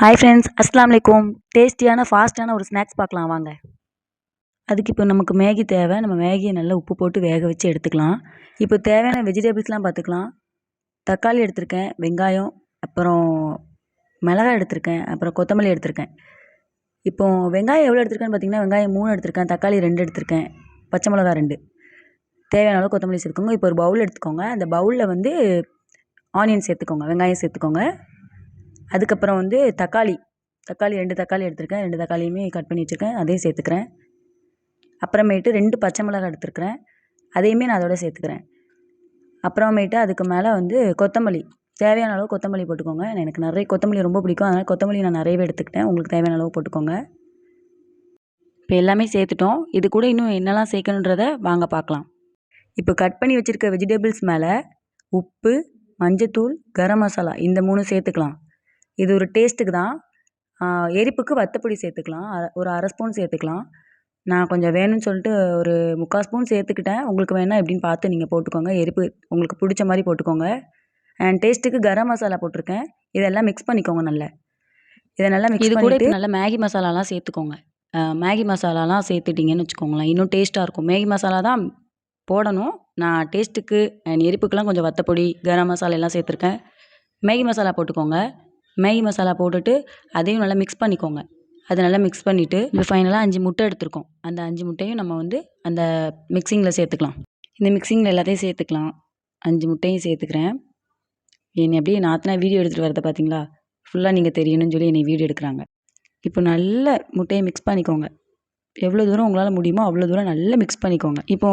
Hi friends அஸ்லாம் வலைக்கும் டேஸ்டியான ஃபாஸ்ட்டான ஒரு ஸ்நாக்ஸ் பார்க்கலாம் வாங்க. அதுக்கு இப்போ நமக்கு மேகி தேவை. நம்ம மேகியை நல்லா உப்பு போட்டு வேக வச்சு எடுத்துக்கலாம். இப்போ தேவையான வெஜிடபிள்ஸ்லாம் பார்த்துக்கலாம். தக்காளி எடுத்திருக்கேன் வெங்காயம் அப்புறம் மிளகாய் எடுத்திருக்கேன் அப்புறம் கொத்தமல்லி எடுத்திருக்கேன். இப்போ வெங்காயம் எவ்வளோ எடுத்திருக்கேன்னு பார்த்தீங்கன்னா வெங்காயம் மூணு எடுத்திருக்கேன் தக்காளி ரெண்டு எடுத்திருக்கேன் பச்சை மிளகா ரெண்டு. தேவையான அளவு கொத்தமல்லி சேர்த்துக்கோங்க. இப்போ ஒரு பவுல் எடுத்துக்கோங்க. அந்த பவுலில் வந்து ஆனியன் சேர்த்துக்கோங்க வெங்காயம் சேர்த்துக்கோங்க. அதுக்கப்புறம் வந்து தக்காளி. தக்காளி ரெண்டு தக்காளி எடுத்திருக்கேன். ரெண்டு தக்காளியுமே கட் பண்ணி வச்சுருக்கேன். அதையும் சேர்த்துக்கிறேன். அப்புறமேட்டு ரெண்டு பச்சை மிளகாய் எடுத்துருக்கிறேன். அதையுமே நான் அதோட சேர்த்துக்கிறேன். அப்புறமேட்டு அதுக்கு மேலே வந்து கொத்தமல்லி. தேவையான அளவு கொத்தமல்லி போட்டுக்கோங்க. எனக்கு நிறைய கொத்தமல்லி ரொம்ப பிடிக்கும். அதனால் கொத்தமல்லி நான் நிறையவே எடுத்துக்கிட்டேன். உங்களுக்கு தேவையான அளவு போட்டுக்கோங்க. இப்போ எல்லாமே சேர்த்துட்டோம். இது கூட இன்னும் என்னெல்லாம் சேர்க்கணுன்றத வாங்க பார்க்கலாம். இப்போ கட் பண்ணி வச்சுருக்க வெஜிடபிள்ஸ் மேலே உப்பு மஞ்சத்தூள் கரம் மசாலா இந்த மூணு சேர்த்துக்கலாம். இது ஒரு டேஸ்ட்டுக்கு தான். எரிப்புக்கு வத்தப்பொடி சேர்த்துக்கலாம். ஒரு அரை ஸ்பூன் சேர்த்துக்கலாம். நான் கொஞ்சம் வேணும்னு சொல்லிட்டு ஒரு முக்கால் ஸ்பூன் சேர்த்துக்கிட்டேன். உங்களுக்கு வேணால் எப்படின்னு பார்த்து நீங்கள் போட்டுக்கோங்க. எரிப்பு உங்களுக்கு பிடிச்ச மாதிரி போட்டுக்கோங்க. அண்ட் டேஸ்ட்டுக்கு கரம் மசாலா போட்டிருக்கேன். இதெல்லாம் மிக்ஸ் பண்ணிக்கோங்க நல்லா. இதை நல்லா மிக்ஸ் இது கூட நல்லா மேகி மசாலாலாம் சேர்த்துக்கோங்க. மேகி மசாலாலாம் சேர்த்துட்டிங்கன்னு வச்சுக்கோங்களேன். இன்னும் டேஸ்ட்டாக இருக்கும். மேகி மசாலா தான் போடணும். நான் டேஸ்ட்டுக்கு அண்ட் எரிப்புக்கெலாம் கொஞ்சம் வத்தப்பொடி கரம் மசாலா எல்லாம் சேர்த்துருக்கேன். மேகி மசாலா போட்டுக்கோங்க. மேகி மசாலா போட்டுட்டு அதையும் நல்லா மிக்ஸ் பண்ணிக்கோங்க. அதை நல்லா மிக்ஸ் பண்ணிவிட்டு இப்போ ஃபைனலாக அஞ்சு முட்டை எடுத்திருக்கோம். அந்த அஞ்சு முட்டையும் நம்ம வந்து அந்த மிக்சிங்கில் சேர்த்துக்கலாம். இந்த மிக்சிங்கில் எல்லாத்தையும் சேர்த்துக்கலாம். அஞ்சு முட்டையும் சேர்த்துக்கிறேன். என்னை அப்படியே நாத்தனா வீடியோ எடுத்துகிட்டு வரதை பார்த்தீங்களா ஃபுல்லாக நீங்கள் தெரியணும்னு சொல்லி என்னை வீடியோ எடுக்கிறாங்க. இப்போ நல்ல முட்டையை மிக்ஸ் பண்ணிக்கோங்க. எவ்வளோ தூரம் உங்களால் முடியுமோ அவ்வளோ தூரம் நல்லா மிக்ஸ் பண்ணிக்கோங்க. இப்போ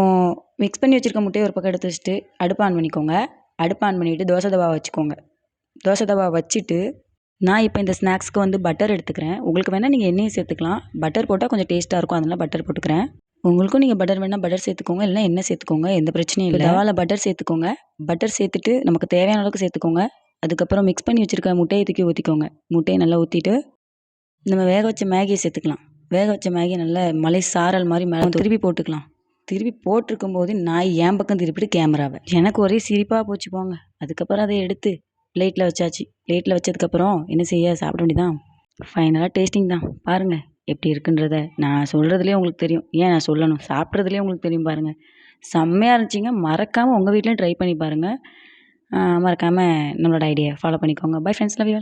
மிக்ஸ் பண்ணி வச்சுருக்க முட்டையை ஒரு பக்கம் எடுத்து வச்சுட்டு அடுப்பு ஆன் பண்ணிக்கோங்க. அடுப்பு ஆன் பண்ணிவிட்டு தோசை தவா வச்சுக்கோங்க. தோசை தவா வச்சுட்டு நான் இப்போ இந்த ஸ்நாக்ஸ்க்கு வந்து பட்டர் எடுத்துக்கிறேன். உங்களுக்கு வேணால் நீங்கள் எண்ணெயும் சேர்த்துக்கலாம். பட்டர் போட்டால் கொஞ்சம் டேஸ்ட்டாக இருக்கும். அதனால் பட்டர் போட்டுக்கிறேன். உங்களுக்கும் நீங்கள் பட்டர் வேணால் பட்டர் சேர்த்துக்கோங்க. இல்லைனா எண்ணெய் சேர்த்துக்கோங்க. எந்த பிரச்சனையும் இல்லை. தவாவில் பட்டர் சேர்த்துக்கோங்க. பட்டர் சேர்த்துட்டு நமக்கு தேவையான அளவுக்கு சேர்த்துக்கோங்க. அதுக்கப்புறம் மிக்ஸ் பண்ணி வச்சுருக்க முட்டையை தூக்கி ஊற்றிக்கோங்க முட்டையை நல்லா ஊற்றிட்டு நம்ம வேக வச்ச மேகியை சேர்த்துக்கலாம். வேக வச்ச மேகி நல்லா மலை சாரல் மாதிரி மேலே திருப்பி போட்டுக்கலாம். திருப்பி போட்டிருக்கும் போது நான் ஏன் பக்கம் திருப்பிட்டு கேமராவை எனக்கு ஒரே சிரிப்பாக போச்சு போங்க. அதுக்கப்புறம் அதை எடுத்து பிளேட்டில் வச்சாச்சு. பிளேட்டில் வச்சதுக்கப்புறம் என்ன செய்ய? சாப்பிட வேண்டியதான் ஃபைனலாக டேஸ்டிங் தான். பாருங்கள் எப்படி இருக்குன்றத. நான் சொல்கிறதுலேயே உங்களுக்கு தெரியும். ஏன் நான் சொல்லணும்? சாப்பிட்றதுலேயே உங்களுக்கு தெரியும் பாருங்கள் செம்மையாக இருந்துச்சிங்க. மறக்காமல் உங்கள் வீட்லேயும் ட்ரை பண்ணி பாருங்கள் மறக்காமல் நம்மளோட ஐடியா ஃபாலோ பண்ணிக்கோங்க. Bye friends love you